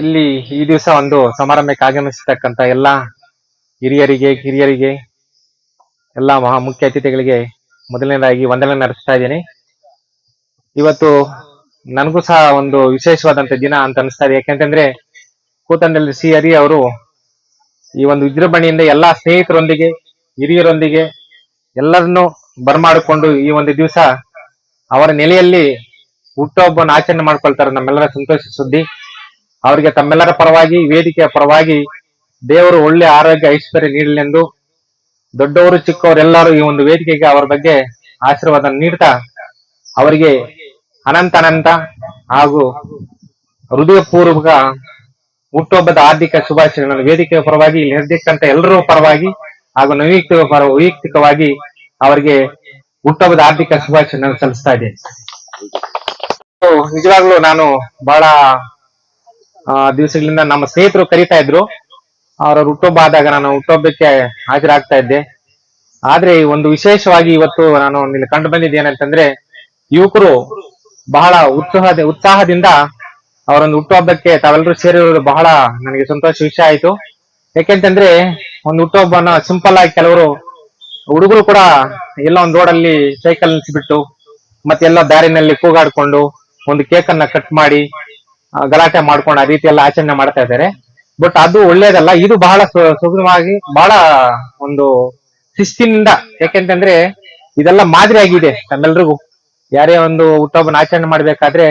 ಇಲ್ಲಿ ಈ ದಿವಸ ಒಂದು ಸಮಾರಂಭಕ್ಕೆ ಆಗಮಿಸತಕ್ಕಂತ ಎಲ್ಲಾ ಹಿರಿಯರಿಗೆ, ಕಿರಿಯರಿಗೆ, ಎಲ್ಲಾ ಮಹಾ ಮುಖ್ಯ ಅತಿಥಿಗಳಿಗೆ ಮೊದಲನೇದಾಗಿ ವಂದನೆ ನಡೆಸ್ತಾ ಇದ್ದೀನಿ. ಇವತ್ತು ನನಗೂ ಸಹ ಒಂದು ವಿಶೇಷವಾದಂತ ದಿನ ಅಂತ ಅನಿಸ್ತಾ ಇದೆ. ಯಾಕೆಂತಂದ್ರೆ ಕೂತಂಡಲ್ಲಿ ಸಿ ಹರಿ ಅವರು ಈ ಒಂದು ವಿಜೃಂಭಣೆಯಿಂದ ಎಲ್ಲಾ ಸ್ನೇಹಿತರೊಂದಿಗೆ, ಹಿರಿಯರೊಂದಿಗೆ ಎಲ್ಲರನ್ನು ಬರಮಾಡಿಕೊಂಡು ಈ ಒಂದು ದಿವಸ ಅವರ ನೆಲೆಯಲ್ಲಿ ಹುಟ್ಟುಹಬ್ಬವನ್ನು ಆಚರಣೆ ಮಾಡ್ಕೊಳ್ತಾರೆ ನಮ್ಮೆಲ್ಲರ ಸಂತೋಷ ಸುದ್ದಿ. ಅವರಿಗೆ ತಮ್ಮೆಲ್ಲರ ಪರವಾಗಿ, ವೇದಿಕೆಯ ಪರವಾಗಿ ದೇವರು ಒಳ್ಳೆ ಆರೋಗ್ಯ, ಐಶ್ವರ್ಯ ನೀಡಲೆಂದು ದೊಡ್ಡವರು ಚಿಕ್ಕವರೆಲ್ಲರೂ ಈ ಒಂದು ವೇದಿಕೆಗೆ ಅವರ ಬಗ್ಗೆ ಆಶೀರ್ವಾದ ನೀಡ್ತಾ ಅವರಿಗೆ ಅನಂತ ಅನಂತ ಹಾಗೂ ಹೃದಯಪೂರ್ವಕ ಹುಟ್ಟುಹಬ್ಬದ ಆರ್ಥಿಕ ಶುಭಾಶಯಗಳನ್ನು ವೇದಿಕೆಯ ಪರವಾಗಿ, ಇಲ್ಲಿ ನಿರ್ದಿಕ್ಕಂತ ಎಲ್ಲರೂ ಪರವಾಗಿ ಹಾಗೂ ನೈಯಕ್ತಿಕ ಪರ, ವೈಯಕ್ತಿಕವಾಗಿ ಅವರಿಗೆ ಹುಟ್ಟುಹಬ್ಬದ ಆರ್ಥಿಕ ಶುಭಾಶಯಗಳನ್ನು ಸಲ್ಲಿಸ್ತಾ ಇದ್ದೇನೆ. ನಿಜವಾಗ್ಲೂ ನಾನು ಬಹಳ ದಿವಸಗಳಿಂದ ನಮ್ಮ ಸ್ನೇಹಿತರು ಕರಿತಾ ಇದ್ರು. ಅವರ ಹುಟ್ಟುಹಬ್ಬ ಆದಾಗ ನಾನು ಹುಟ್ಟುಹಬ್ಬಕ್ಕೆ ಹಾಜರಾಗ್ತಾ ಇದ್ದೆ. ಆದ್ರೆ ಒಂದು ವಿಶೇಷವಾಗಿ ಇವತ್ತು ನಾನು ಇಲ್ಲಿ ಕಂಡು ಬಂದಿದ್ದೇನಂತಂದ್ರೆ ಯುವಕರು ಬಹಳ ಉತ್ಸಾಹ ಉತ್ಸಾಹದಿಂದ ಅವರೊಂದು ಹುಟ್ಟುಹಬ್ಬಕ್ಕೆ ತಾವೆಲ್ಲರೂ ಸೇರಿರೋದು ಬಹಳ ನನಗೆ ಸಂತೋಷ ವಿಷಯ ಆಯ್ತು. ಯಾಕೆಂತಂದ್ರೆ ಒಂದು ಹುಟ್ಟುಹಬ್ಬನ ಸಿಂಪಲ್ ಆಗಿ ಕೆಲವರು ಹುಡುಗರು ಕೂಡ ಎಲ್ಲ ಒಂದು ರೋಡಲ್ಲಿ ಸೈಕಲ್ ನಿಲ್ಸಿಬಿಟ್ಟು ಮತ್ತೆ ಎಲ್ಲ ದಾರಿನಲ್ಲಿ ಕೂಗಾಡ್ಕೊಂಡು ಒಂದು ಕೇಕ್ ಅನ್ನ ಕಟ್ ಮಾಡಿ ಗಲಾಟೆ ಮಾಡ್ಕೊಂಡು ಆ ರೀತಿ ಎಲ್ಲ ಆಚರಣೆ ಮಾಡ್ತಾ ಇದ್ದಾರೆ. ಬಟ್ ಅದು ಒಳ್ಳೇದಲ್ಲ. ಇದು ಬಹಳ ಸುಗಮವಾಗಿ, ಬಹಳ ಒಂದು ಶಿಸ್ತಿನಿಂದ ಯಾಕೆಂತಂದ್ರೆ ಇದೆಲ್ಲ ಮಾದರಿ ಆಗಿದೆ ನಮ್ಮೆಲ್ರಿಗೂ. ಯಾರೇ ಒಂದು ಹುಟ್ಟುಹಬ್ಬನ ಆಚರಣೆ ಮಾಡ್ಬೇಕಾದ್ರೆ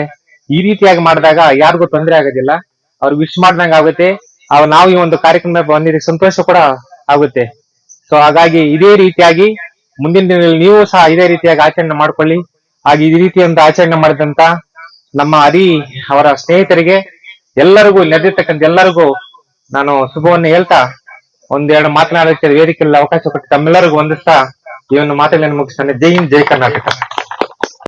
ಈ ರೀತಿಯಾಗಿ ಮಾಡಿದಾಗ ಯಾರಿಗೂ ತೊಂದರೆ ಆಗೋದಿಲ್ಲ. ಅವ್ರು ವಿಶ್ ಮಾಡ್ದಂಗ ಆಗುತ್ತೆ. ನಾವು ಈ ಒಂದು ಕಾರ್ಯಕ್ರಮ ಬಂದಿದ್ದಕ್ಕೆ ಸಂತೋಷ ಕೂಡ ಆಗುತ್ತೆ. ಸೊ ಹಾಗಾಗಿ ಇದೇ ರೀತಿಯಾಗಿ ಮುಂದಿನ ದಿನಗಳಲ್ಲಿ ನೀವು ಸಹ ಇದೇ ರೀತಿಯಾಗಿ ಆಚರಣೆ ಮಾಡ್ಕೊಳ್ಳಿ. ಹಾಗೆ ಈ ರೀತಿಯೊಂದು ಆಚರಣೆ ಮಾಡಿದಂತ ನಮ್ಮ ಹರಿ ಅವರ ಸ್ನೇಹಿತರಿಗೆ ಎಲ್ಲರಿಗೂ ನಡೆದಿರ್ತಕ್ಕಂಥ ಎಲ್ಲರಿಗೂ ನಾನು ಶುಭವನ್ನು ಹೇಳ್ತಾ, ಒಂದೆರಡು ಮಾತನಾಡೋಕ್ಕೆ ವೇದಿಕೆಯಲ್ಲಿ ಅವಕಾಶ ಕೊಟ್ಟು ತಮ್ಮೆಲ್ಲರಿಗೂ ವಂದಿಸ್ತಾ ಈ ಒಂದು ಮಾತುಗಳನ್ನು ಮುಗಿಸ್ತಾನೆ. ಜೈ ಹಿಂದ್, ಜೈ ಕರ್ನಾಟಕ.